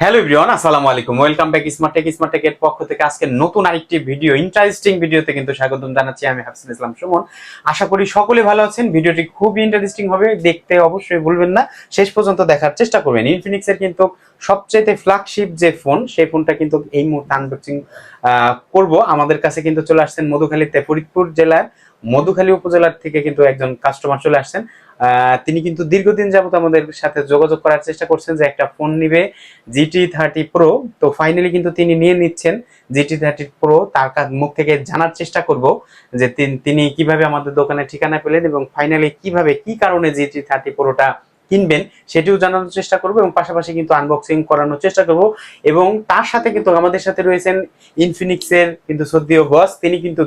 Hello everyone আসসালামু আলাইকুম। Welcome back smart tech smart টেকের পক্ষ থেকে আজকে নতুন আরেকটি ভিডিও ইন্টারেস্টিং ভিডিওতে কিন্তু স্বাগতম জানাচ্ছি আমি হাফিজুল ইসলাম সুমন। আশা করি সকলে ভালো আছেন। ভিডিওটি খুবই ইন্টারেস্টিং হবে, দেখতে অবশ্যই ভুলবেন না। শেষ পর্যন্ত দেখার চেষ্টা করবেন। ইনফিনিক্সের কিন্তু সবচেয়ে ফ্ল্যাগশিপ যে ফোন সেই ফোনটা কিন্তু এই মুহূর্তে আনবক্সিং করব। আমাদের কাছে কিন্তু চলে আসছেন মধুখালীতে ফরিদপুর জেলার, মধুখালী উপজেলার থেকে কিন্তু একজন কাস্টমার চলে আসছেন। তিনি কিন্তু দীর্ঘদিন যাবত আমাদের সাথে যোগাযোগ করার চেষ্টা করছেন যে একটা ফোন নিবে জিটি থার্টি প্রো তো ফাইনালি কিন্তু তিনি নিয়ে নিচ্ছেন জিটি থার্টি প্রো তার মুখ থেকে জানার চেষ্টা করব যে তিনি কীভাবে আমাদের দোকানে ঠিকানা পেলেন এবং ফাইনালি কীভাবে, কি কারণে জিটি থার্টি প্রোটা কিনবেন সেটিও জানানোর চেষ্টা করব এবং পাশাপাশি কিন্তু আনবক্সিং করানোর চেষ্টা করব। এবং তার সাথে কিন্তু আমাদের সাথে রয়েছেন ইনফিনিক্সের কিন্তু সদ্যীয় বস তিনি কিন্তু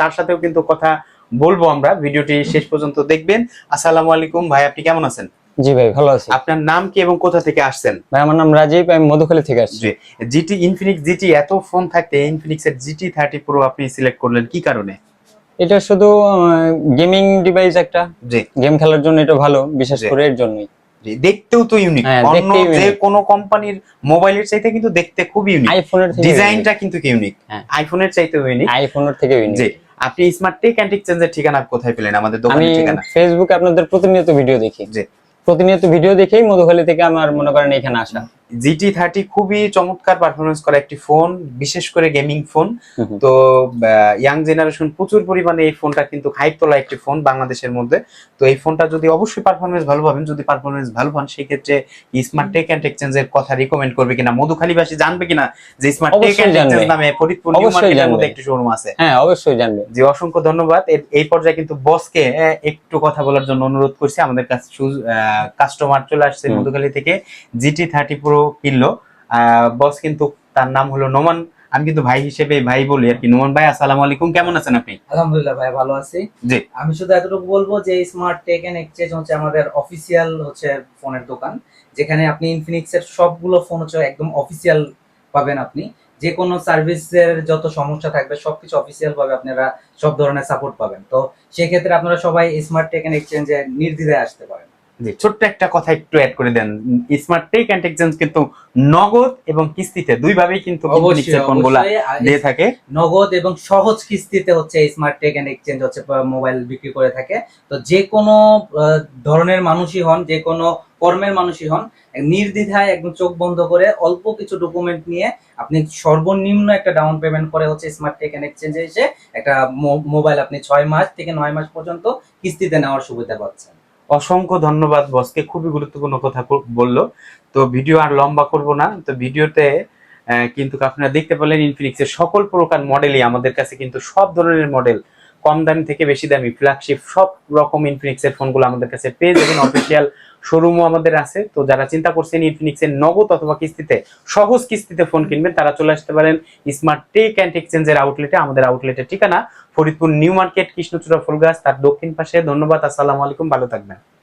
তার সাথেও কিন্তু কথা বলব আমরা ভিডিওটি শেষ পর্যন্ত দেখবেন। আসসালামু আলাইকুম। ভাই আপনি কেমন আছেন? জি ভাই ভালো আছি। আপনার নাম কি এবং কোথা থেকে আসছেন? ভাই আমার নাম রাজীব আমি মধুখালী থেকে আসছি। জি জিটি ইনফিনিক্স জিটি এত ফোন থাকতে ইনফিনিক্স এর জিটি থার্টি প্রো আপনি সিলেক্ট করলেন কি কারণে? এটা শুধু গেমিং ডিভাইস একটা। জি। গেম খেলার জন্য এটা ভালো বিশেষ করে এর জন্যই। দেখতেও তো ইউনিক হ্যাঁ, অন্য যে কোনো কোম্পানির মোবাইলের চাইতে কিন্তু দেখতে খুব ইউনিক আইফোনের ডিজাইনটা কিন্তু ইউনিক হ্যাঁ। আইফোনের চাইতে ইউনিক আইফোনের থেকে unique। আপনি স্মার্ট টেক অ্যান্ড এক্সচেঞ্জের ঠিকানা কোথায় পেলেন? আমাদের আমি দোকানের ঠিকানা ফেসবুকে আপনাদের প্রতিনিয়ত ভিডিও দেখি। জি। প্রতিনিয়ত ভিডিও দেখেই মধুখালী থেকে আমার মনে করেন এখানে আসা। জিটি থার্টি খুবই চমৎকার পারফরমেন্স করা একটি ফোন বিশেষ করে গেমিং ফোন। তো ইয়াং জেনারেশন প্রচুর পরিমাণে এই ফোনটা কিন্তু হাইপ তোলা একটি ফোন বাংলাদেশের মধ্যে। তো এই ফোনটা যদি অবশ্যই পারফরমেন্স ভালো পাবেন যদি পারফরমেন্স ভালো পান সেই ক্ষেত্রে স্মার্ট টেক অ্যান্ড এক্সচেঞ্জের কথা রিকমেন্ড করবে কিনা মধুখালীবাসী জানবে কিনা যে স্মার্ট টেক অ্যান্ড এক্সচেঞ্জ নামে ফরিদপুর নিউ মার্কেটের মধ্যে একটি শোরুম আছে। হ্যাঁ অবশ্যই জানবে। জি অসংখ্য ধন্যবাদ। এই পর্যায়ে কিন্তু বসকে একটু কথা বলার জন্য অনুরোধ করছি। আমাদের কাছে কাস্টমার চলে আসছে মধুখালী থেকে। জিটি থার্টি প্রো কিনলো। বস কিন্তু তার নাম হলো নোমান। আমি কিন্তু ভাই হিসেবে ভাই বলি আর কি। নোমান ভাই আসসালামু আলাইকুম। কেমন আছেন আপনি? আলহামদুলিল্লাহ ভাই ভালো আছি। জি। আমি শুধু এতটুকু বলব যে স্মার্ট টেক এন্ড এক্সচেঞ্জ হচ্ছে আমাদের অফিসিয়াল হচ্ছে ফোনের দোকান যেখানে আপনি ইনফিনিক্স এর সবগুলো ফোন হচ্ছে একদম অফিসিয়াল পাবেন আপনি। যে কোনো সার্ভিসের যত সমস্যা থাকবে সবকিছু অফিসিয়াল ভাবে আপনারা সব ধরনের সাপোর্ট পাবেন। তো সেক্ষেত্রে আপনারা সবাই স্মার্ট টেক এন্ড এক্সচেঞ্জে নির্দ্বিধায় আসতে পারেন জি ছোট্ট একটা কথা একটু অ্যাড করে দেন। স্মার্ট টেক অ্যান্ড এক্সচেঞ্জ কিন্তু নগদ এবং কিস্তিতে দুইভাবেই কিন্তু অবশ্যই ফোনগুলা দিয়ে থাকে। নগদ এবং সহজ কিস্তিতে হচ্ছে স্মার্ট টেক এন্ড এক্সচেঞ্জ হচ্ছে মোবাইল বিক্রি করে থাকে। তো যে কোনো ধরনের মানুষই হন যে কোনো কর্মের মানুষই হন নির্দ্বিধায় একদম চোখ বন্ধ করে অল্প কিছু ডকুমেন্ট নিয়ে আপনি সর্বনিম্ন একটা ডাউন পেমেন্ট করে হচ্ছে স্মার্ট টেক এন্ড এক্সচেঞ্জে এসে একটা মোবাইল আপনি ছয় মাস থেকে নয় মাস পর্যন্ত কিস্তিতে নেওয়ার সুবিধা পাচ্ছেন। অসংখ্য ধন্যবাদ বসকে, খুবই গুরুত্বপূর্ণ কথা বলল। তো ভিডিও আর লম্বা করব না, তো ভিডিওতে কিন্তু আপনারা দেখতে পেলেন ইনফিনিক্সের সকল প্রকার মডেলই আমাদের কাছে কিন্তু সব ধরনের মডেল কম দামি থেকে বেশি দামি ফ্ল্যাগশিপ সব রকম ইনফিনিক্সের ফোনগুলো আমাদের কাছে পেয়ে যাবেন। অফিসিয়াল শোরুমও আমাদের আছে। তো যারা চিন্তা করছেন ইনফিনিক্সের নগদ অথবা কিস্তিতে, সহজ কিস্তিতে ফোন কিনবেন, তারা চলে আসতে পারেন স্মার্ট টেক অ্যান্ড এক্সচেঞ্জের আউটলেটে আমাদের আউটলেটের ঠিকানা, ফরিদপুর নিউ মার্কেট, কৃষ্ণচূড়া, ফুলগাছ, তার দক্ষিণ পাশে। ধন্যবাদ, আসসালামু আলাইকুম, ভালো থাকবেন।